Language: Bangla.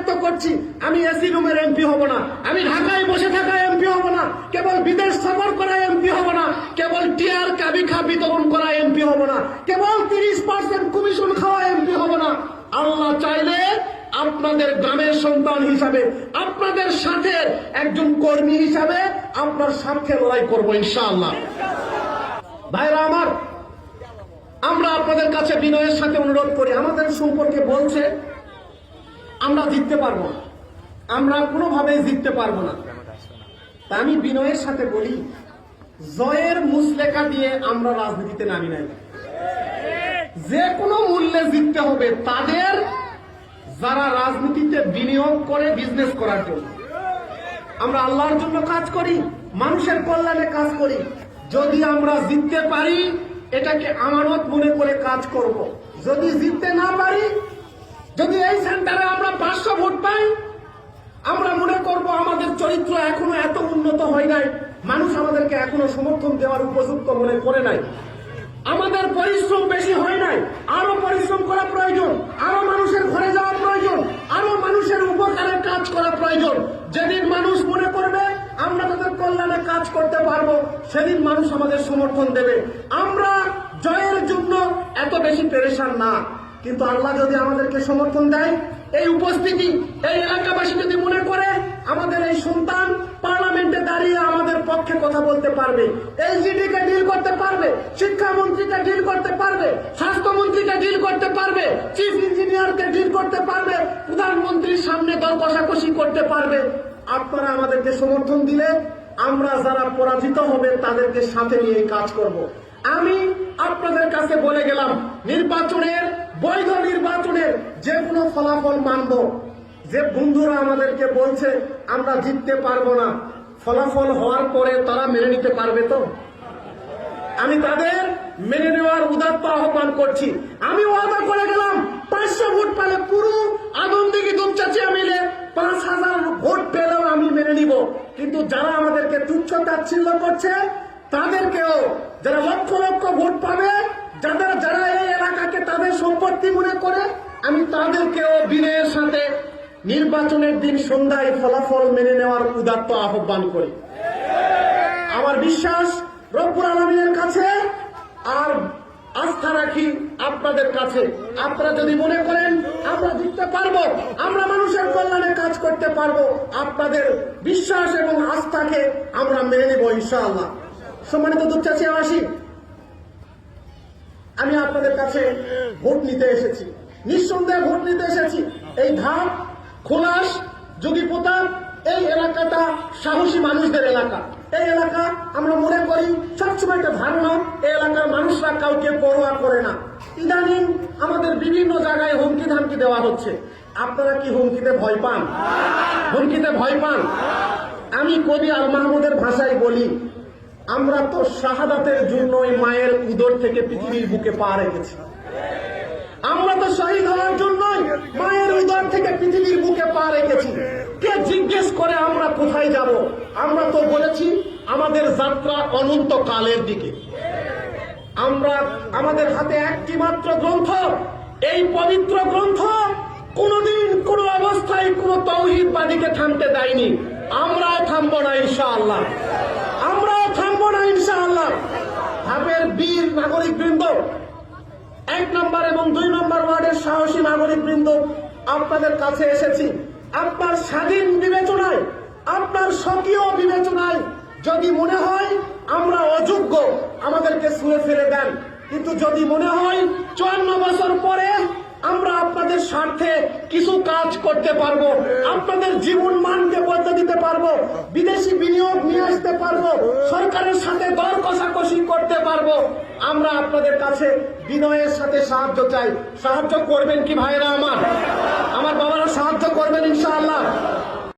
ব্যক্ত করছি। আমি এসি রুমের এমপি হব না। আমি ঢাকায় বসে থাকা এমপি হব না। কেবল বিদেশ সফর করা এমপি হব না। কেবল টিয়ার কাবিখা বিতরণ করা এমপি হব না। কেবল তিরিশ পার্সেন্ট কমিশন খাওয়া এমপি হব না। আল্লাহ চাইলে আপনাদের গ্রামের সন্তান হিসাবে, আপনাদের সাথে একজন কর্মী হিসাবে আপনার স্বার্থে লড়াই করব ইনশাআল্লাহ। ভাইরা আমার, আমরা আপনাদের কাছে বিনয়ের সাথে অনুরোধ করি। আমাদের সম্পর্কে বলছে আমরা জিততে পারব না। আমরা কোনোভাবে জিততে পারব না। তা আমি বিনয়ের সাথে বলি, জয়ের মুসলেখা দিয়ে আমরা রাজনীতিতে নামি নাই। যে কোনো মূল্যে জিততে হবে, তাদের যারা রাজনীতিতে বিনিয়োগ করে বিজনেস করার জন্য। আমরা আল্লাহর জন্য কাজ করি, মানুষের কল্যাণে কাজ করি। যদি আমরা জিততে পারি, এটাকে আমানত মনে করে কাজ করব। যদি জিততে না পারি যদি এই সেন্টারে আমরা পাঁচশো ভোট পাই, আমরা মনে করব আমাদের চরিত্র এখনও এত উন্নত হয় নাই, মানুষ আমাদেরকে এখনও সমর্থন দেওয়ার উপযুক্ত মনে করে নাই। আমাদের পরিশ্রম বেশি হয় নাই, আরও পরিশ্রম করা প্রয়োজন, আরও মানুষের ঘরে যাওয়া প্রয়োজন, আরও মানুষের উপকারে কাজ করা প্রয়োজন। যেদিন মানুষ মনে করবে, আমরা তাদের কল্যাণে কাজ করতে পারব, সেদিন মানুষ আমাদের সমর্থন দেবে। আমরা জয়ের জন্য এত বেশি পেরেশান না। কিন্তু আল্লাহ যদি আমাদেরকে সমর্থন দেয়, এই উপস্থিতি, এই এলাকাবাসী যদি মনে করে, আমাদের এই সন্তান পার্লামেন্টে দাঁড়িয়ে আমাদের পক্ষে কথা বলতে পারবে এলজিডি কে ডিল করতে পারবে, শিক্ষামন্ত্রীকে ডিল করতে পারবে, স্বাস্থ্যমন্ত্রীকে ডিল করতে পারবে, চিফ ইঞ্জিনিয়ারকে ডিল করতে পারবে, প্রধানমন্ত্রীর সামনে দর কষাকষি করতে পারবে আপনারা আমাদেরকে সমর্থন দিলে আমরা যারা পরাজিত হবে, তাদেরকে সাথে নিয়ে কাজ করব। আমি আপনাদের কাছে বলে গেলাম, নির্বাচনের বৈধ নির্বাচনের যে কোনো ফলাফল মানব। যে বন্ধুরা আমাদেরকে বলছে, আমরা জিততে পারব না। ফলাফল হওয়ার পরে তারা মেনে নিতে পারবে তো? আমি তাদের মেনে নেওয়ার উদাত্ত আহ্বান করছি। আমি ওয়াদা করে গেলাম, পাঁচশো ভোট পেলে পুরো আদমদিঘি দুপচাচিয়া মিলে পাঁচ হাজার ভোট পেলেও আমি মেনে নিব। কিন্তু যারা আমাদেরকে তুচ্ছ তাচ্ছিল্য করছে, তাদেরকেও যারা লক্ষ লক্ষ ভোট পাবে যাদের যারা এই এলাকাকে তাদের সম্পত্তি মনে করে আমি তাদেরকেও বিনয়ের সাথে নির্বাচনের দিন সন্ধ্যায় ফলাফল মেনে নেওয়ার উদাত্ত আহ্বান করি। আমার বিশ্বাস রব্বুর আলমিনের কাছে আর আস্থা রাখি আপনাদের কাছে। আপনারা যদি মনে করেন, আমরা জিততে পারব, আমরা মানুষের কল্যাণে কাজ করতে পারব, আপনাদের বিশ্বাস এবং আস্থাকে আমরা মেনে নেব ইনশাআল্লাহ। সম্মানিত দুচ্চাচি আসি আমি আপনাদের কাছে ভোট নিতে এসেছি। নিঃসন্দেহে ভোট নিতে এসেছি। এই ধাপ, খোলাস যোগীপোতা এই এলাকাটা সাহসী মানুষদের এলাকা। এই এলাকা আমরা মনে করি সবসময় একটা ধারণা, এই এলাকার মানুষরা কাউকে পরোয়া করে না। ইদানিং আমাদের বিভিন্ন জায়গায় হুমকি ধামকি দেওয়া হচ্ছে। আপনারা কি হুমকিতে ভয় পান? হুমকিতে ভয় পান? আমি কবি আল মাহমুদের ভাষায় বলি আমরা তো শাহাদাতের জন্যই মায়ের উদর থেকে পৃথিবীর বুকে পা রেখেছি। আমরা তো শহীদ হওয়ার জন্যই মায়ের উদর থেকে পৃথিবীর বুকে পা রেখেছি। কে জিজ্ঞেস করে আমরা কোথায় যাব? আমরা তো বলেছি আমাদের যাত্রা অনন্ত কালের দিকে। আমরা, আমাদের হাতে একটি মাত্র গ্রন্থ। এই পবিত্র গ্রন্থ কোনদিন কোন অবস্থায় কোন তৌহিদবাদীকে থামতে দেয়নি। আমরাও থামবো না, ইনশাআল্লাহ আমরাও থামবো না ইনশাআল্লাহ ধাপের বীর নাগরিক বৃন্দ এক নম্বর এবং দুই নম্বর ওয়ার্ডের সাহসী নাগরিক বৃন্দ আপনাদের কাছে এসেছি। আপনার স্বাধীন বিবেচনায়, আপনার স্বকীয় বিবেচনায় যদি মনে হয় আমরা অযোগ্য, আমাদেরকে শুয়ে ফেলে দেন। কিন্তু যদি মনে হয় চুয়ান্ন বছর পরে আমরা আপনাদের স্বার্থে কিছু কাজ করতে পারব, আপনাদের জীবন মানকে বদলে দিতে পারব, বিদেশি বিনিয়োগ নিয়ে আসতে পারব, সরকারের সাথে দর কষাকষি করতে পারব। আমরা আপনাদের কাছে বিনয়ের সাথে সাহায্য চাই। সাহায্য করবেন কি ভাইরা আমার? আমার বাবারা সাহায্য করবেন ইনশাআল্লাহ।